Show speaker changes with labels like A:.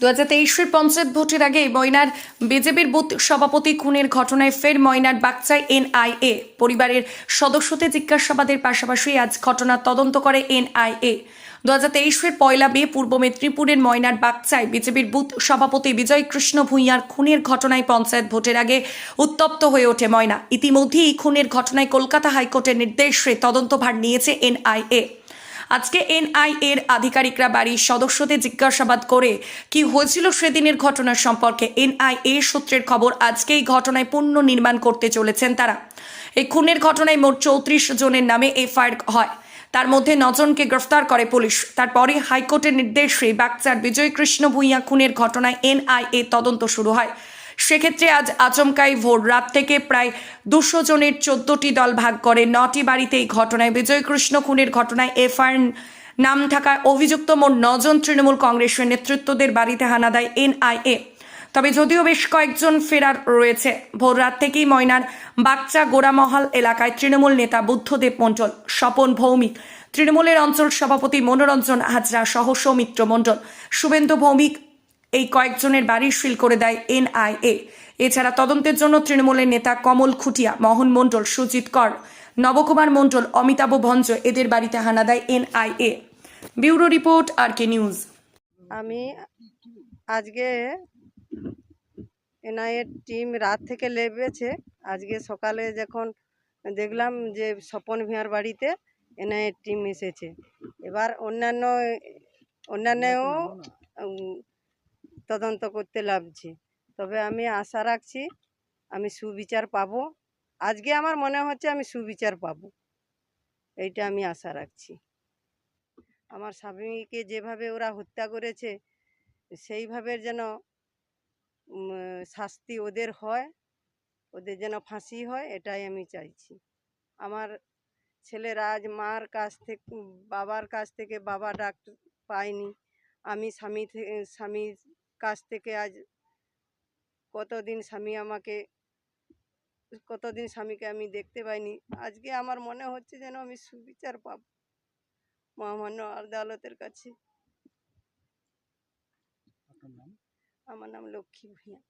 A: দু হাজার তেইশের পঞ্চায়েত ভোটের আগে ময়নার বিজেপির বুথ সভাপতি খুনের ঘটনায় ফের ময়নার বাগচায় এনআইএ। পরিবারের সদস্যদের জিজ্ঞাসাবাদের পাশাপাশি আজ ঘটনার তদন্ত করে এনআইএ। দু হাজার তেইশের পয়লা মে পূর্ব মেদিনীপুরের ময়নার বাগচায় বিজেপির বুথ সভাপতি বিজয় কৃষ্ণ ভূঁইয়ার খুনের ঘটনায় পঞ্চায়েত ভোটের আগে উত্তপ্ত হয়ে ওঠে ময়না। ইতিমধ্যেই খুনের ঘটনায় কলকাতা হাইকোর্টের নির্দেশে তদন্তভার নিয়েছে এনআইএ। আজকে এনআইএ এর আধিকারিকরা বাড়ির সদস্যদের জিজ্ঞাসাবাদ করে কি হয়েছিল সেদিনের ঘটনা সম্পর্কে। এনআইএ সূত্রের খবর আজকে এই ঘটনায় পুনঃ নির্মাণ করতে চলেছেন তারা। এই খুনের ঘটনায় মোট চৌত্রিশ জনের নামে এফআইআর হয়। তার মধ্যে নজনকে গ্রেফতার করে পুলিশ। তারপরে হাইকোর্টের নির্দেশে বাগচার বিজয় কৃষ্ণ ভূঁইয়া খুনের ঘটনায় এনআইএ তদন্ত শুরু হয়। সেক্ষেত্রে আজ আচমকাই ভোর রাত থেকে প্রায় দুশো জনের চোদ্দটি দল ভাগ করে নটি বাড়িতে এই ঘটনায় বিজয় কৃষ্ণ খুনের ঘটনায় এফআইআর নাম থাকায় অভিযুক্ত মোট নজন তৃণমূল কংগ্রেসের নেতৃত্বদের বাড়িতে হানা দেয় এনআইএ। তবে যদিও বেশ কয়েকজন ফেরার রয়েছে, ভোর রাত থেকেই ময়নার বাচ্চা গোড়ামহল এলাকায় তৃণমূল নেতা বুদ্ধদেব মণ্ডল, স্বপন ভৌমিক, তৃণমূলের অঞ্চল সভাপতি মনোরঞ্জন হাজরা সহ সৌমিত্র মণ্ডল, শুভেন্দু ভৌমিক এই কয়েকজনের বাড়ি সিল করে দেয় এনআইএ। এছাড়া তদন্তের জন্য তৃণমূলের নেতা কমল খুটিয়া মোহন মণ্ডল সুজিত কর নবকুমার মণ্ডল অমিতাভ ভঞ্জ এদের বাড়িতে হানা দেয় NIA. Bureau report R K news.
B: আমি আজকে এনআইএর টিম রাত থেকে লেবেছে আজকে সকালে যখন দেখলাম যে স্বপন ভিয়ার বাড়িতে এনআইএর টিম এসেছে। এবার অন্যান্য অন্যান্যও উম, তদন্ত করতে লাগছে। তবে আমি আশা রাখছি আমি সুবিচার পাবো। আজকে আমার মনে হচ্ছে আমি সুবিচার পাবো। এইটা আমি আশা রাখছি। আমার স্বামীকে যেভাবে ওরা হত্যা করেছে, সেইভাবে যেন শাস্তি ওদের হয়, ওদের যেন ফাঁসি হয়, এটাই আমি চাইছি। আমার ছেলেরা আজ মার কাছ থেকে, বাবার কাছ থেকে বাবা ডাক পায়নি। আমি স্বামী থেকে স্বামীর কাছ থেকে আজ কতদিন স্বামী আমাকে কতদিন স্বামীকে আমি দেখতে পাইনি। আজকে আমার মনে হচ্ছে যেন আমি সুবিচার পাব মহামান্য আদালতের কাছে। আমার নাম লক্ষ্মী ভূঁইয়া।